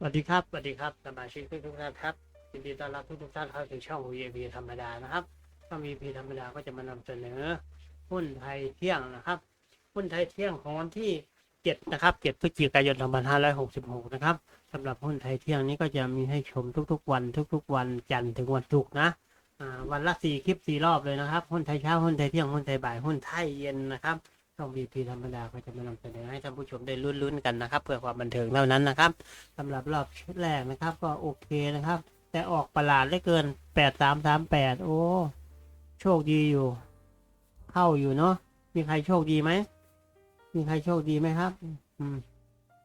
สวัสดีครับ สวัสดีครับ สมาชิกทุกทุกท่านครับ ยินดีต้อนรับทุกทุกท่านเข้าสู่ช่อง VAV ธรรมดานะครับ ช่อง VAV ธรรมดาก็จะมานำเสนอหุ้นไทยเที่ยงนะครับ หุ้นไทยเที่ยงของวันที่ 7 นะครับ 7พฤศจิกายน 2566 นะครับสำหรับหุ้นไทยเที่ยงนี้ก็จะมีให้ชมทุกๆ วัน ทุกๆ วันจันทร์ถึงวันศุกร์นะอ่าวันละสี่คลิปสี่รอบเลยนะครับ หุ้นไทยเช้า หุ้นไทยเที่ยง หุ้นไทยบ่าย หุ้นไทยเย็นนะครับ ช่อง VP ธรรมดาก็จะมานำเสนอให้ท่านผู้ชมได้ลุ้นๆกันนะครับ เพื่อความบันเทิงเท่านั้นนะครับสำหรับรอบชุดแรกนะครับ ก็โอเคนะครับ แต่ออกประหลาดเหลือเกินแปดสามสามแปดโอ้ โชคดีอยู่ เข้าอยู่เนาะมีใครโชคดีไหมมีใครโชคดีไหมครับ อืม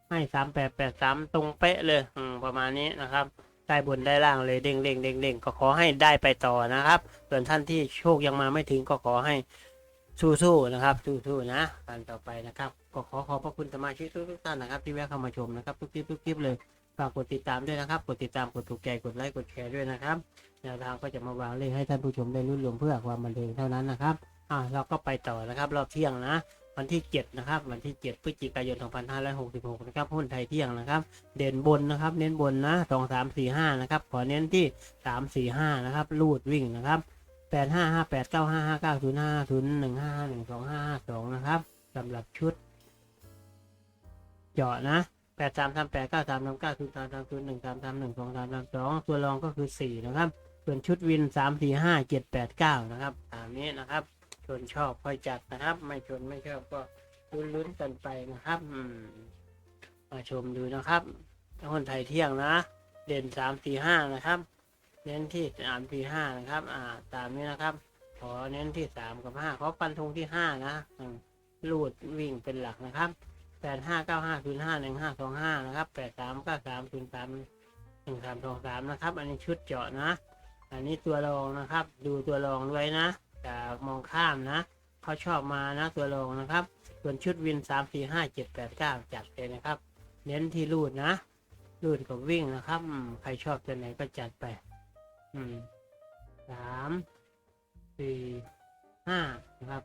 ให้สามแปดแปดสามตรงเป๊ะเลย อืม ประมาณนี้นะครับได้บนได้ล่างเลยเด้งเด้งเด้งเด้งก็ขอให้ได้ไปต่อนะครับ ส่วนท่านที่โชคยังมาไม่ถึงก็ขอให้ สู้ๆนะครับสู้ๆนะการต่อไปนะครับก็ขอขอบพระคุณสมาชิกทุกๆท่านนะครับ ที่แวะเข้ามาชมนะครับทุกคลิปทุกคลิปเลยฝากกดติดตามด้วยนะครับ กดติดตามกดถูกใจกดไลค์กดแชร์ด้วยนะครับแนวทางก็จะมาวางเลขให้ท่านผู้ชมได้รุ่นรวมเพื่อความบันเทิงเท่านั้นนะครับอ่าเราก็ไปต่อนะครับรอบเที่ยงนะวันที่ 7 นะครับ วันที่ 7 พฤศจิกายน 2566 นะครับ หุ้นไทยเที่ยงนะครับ เด่นบนนะครับ เน้นบนนะ 2 3 4 5 นะครับ ขอเน้นที่ 3 4 5 นะครับ ลูดวิ่งนะครับ แปดห้าห้าแปดเก้าห้าห้าเก้าศูนย์ห้าศูนย์หนึ่งห้าหนึ่งสองห้าสองนะครับสำหรับชุดเจาะนะแปดสามสามแปดเก้าสามสามเก้าศูนย์สามสามศูนย์หนึ่งสามสามหนึ่งสองสามสามสองตัวรองก็คือสี่นะครับ ส่วนชุดวินสามสี่ห้าเจ็ดแปดเก้านะครับตามนี้นะครับชนชอบค่อยจัดนะครับ ไม่ชนไม่ชอบก็ลุ้นๆกันไปนะครับมมาชมดูนะครับคนไทยเที่ยงนะ เด่นสามสี่ห้านะครับ เน้นที่สามที่ห้านะครับ อ่า ตามนี้นะครับ ขอเน้นที่สามกับห้าขอฟันธงที่ห้านะลูดวิ่งเป็นหลักนะครับแปดห้าเก้าห้าศูนย์ห้าหนึ่งห้าสองห้านะครับแปดสามเก้าสามศูนย์สามหนึ่งสามสองสามนะครับ อันนี้ชุดเจาะนะ อันนี้ตัวรองนะครับ ดูตัวรองด้วยนะอย่ามองข้ามนะเขาชอบมานะตัวรองนะครับ ส่วนชุดวินสามสี่ห้าเจ็ดแปดเก้าจัดเลยนะครับ เน้นที่ลูดนะลูดกับวิ่งนะครับใครชอบตัวไหนก็จัดไป อืมสามสี่ห้านะครับ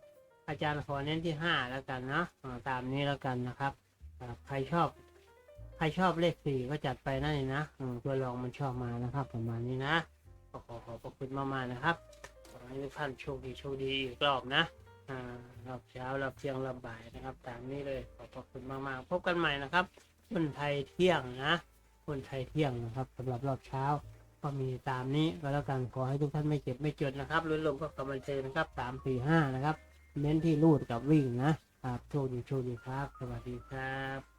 อาจารย์ขอเน้นที่ห้าแล้วกันเนาะตามนี้แล้วกันนะครับ ใครชอบ ใครชอบเลขสี่ก็จัดไปนั่นเองนะอืมตัวรองมันชอบมานะครับ ประมาณนี้นะก็ขอขอบพระคุณมากๆนะครับขอให้ทุกท่านโชคดีโชคดีอีกรอบนะรอบเช้ารอบเที่ยงรอบบ่ายนะครับ ตามนี้เลยขอบพระคุณมากๆ พบกันใหม่นะครับคนไทยเที่ยงนะคนไทยเที่ยงนะครับสำหรับรอบเช้า ก็มีตามนี้ก็แล้วกันขอให้ทุกท่านไม่เจ็บไม่จดนะครับลุ้นลมก็กำลังเจอนะครับสามสี่ห้านะครับ เน้นที่รูดกับวิ่งนะครับโชคดีโชคดีครับ สวัสดีครับ